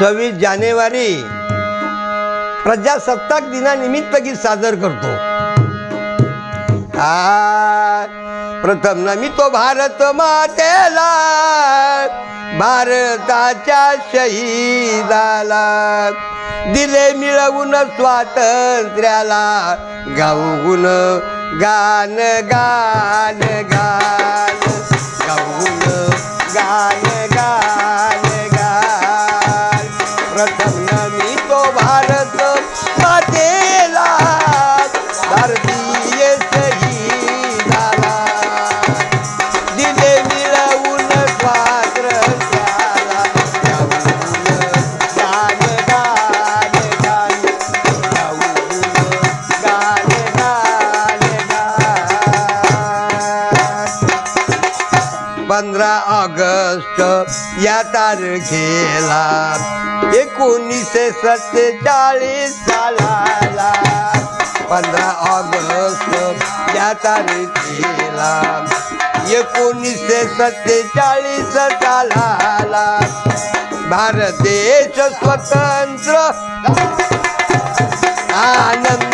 सव्वीस जानेवारी प्रजासत्ताक दिनानिमित्त गीत सादर करतो. आ, प्रथम नमितो भारत मातेला भारताच्या शहीदाला दिले मिळवून स्वातंत्र्याला. गाऊन गान गान गान. गाऊन गान पंधरा ऑगस्ट या तारखेला एकोणीसशे सत्तेचाळीस सालाला. पंधरा ऑगस्ट या तारखेला एकोणीसशे सत्तेचाळीस सालाला भारत देश स्वतंत्र. आनंद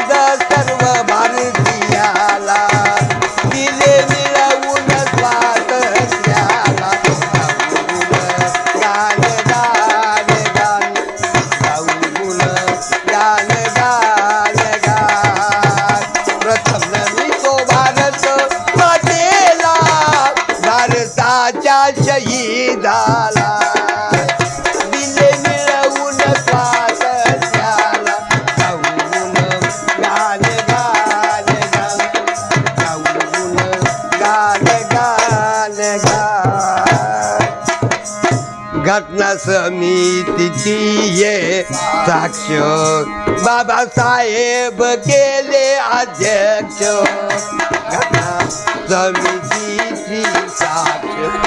शहीदाला दिले मिळवून स्वातंत्र्याला गाऊन घटना समितीची ये साक्ष. बाबासाहेब केले अध्यक्ष. घटना समितीची साक्ष.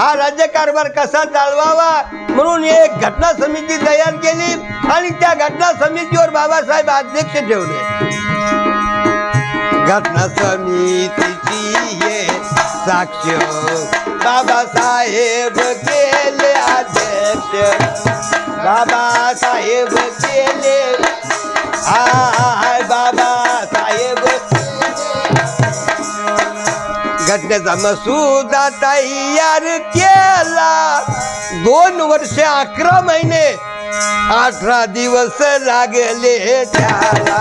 हा राज्यकारभार कसा चालवावा म्हणून एक घटना समिती तयार केली आणि त्या घटना समितीवर बाबासाहेब अध्यक्ष ठेवले. घटना समितीची ये साक्ष. बाबासाहेब केले अध्यक्ष. बाबासाहेब केले लग्न जमसुदा तयार केला. दोन वर्ष अकरा महिने अठरा दिवस लागले त्याला.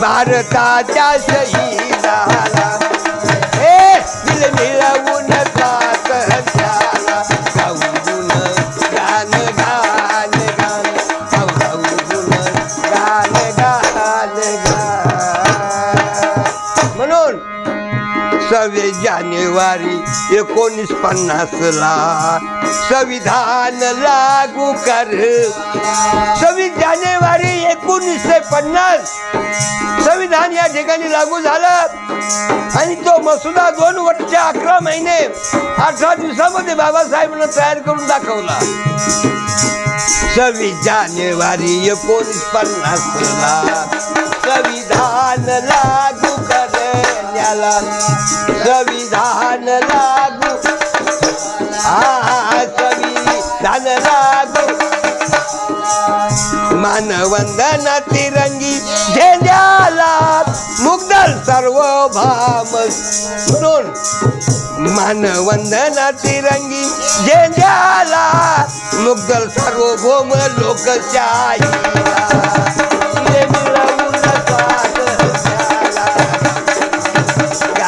भारताच्या सव्वीस जानेवारी एकोणीस पन्नास ला संविधान लागू कर. सव्वीस जानेवारी एकोणीसशे पन्नास. संविधान या ठिकाणी लागू झालं. आणि तो मसुदा दोन वर्ष अकरा महिने अठरा दिवसामध्ये बाबासाहेबांना तयार करून दाखवला. सव्वीस जानेवारी एकोणीस पन्नास संविधान लागू करण्याला संविधान लागू. हा संविधान लागू. मानवंदना तिरंगी झेंड्याला मुग्दल सर्वभाम. म्हणून मानवंदना तिरंगी झेंड्याला मुग्दल सार्वभौम लोकशाही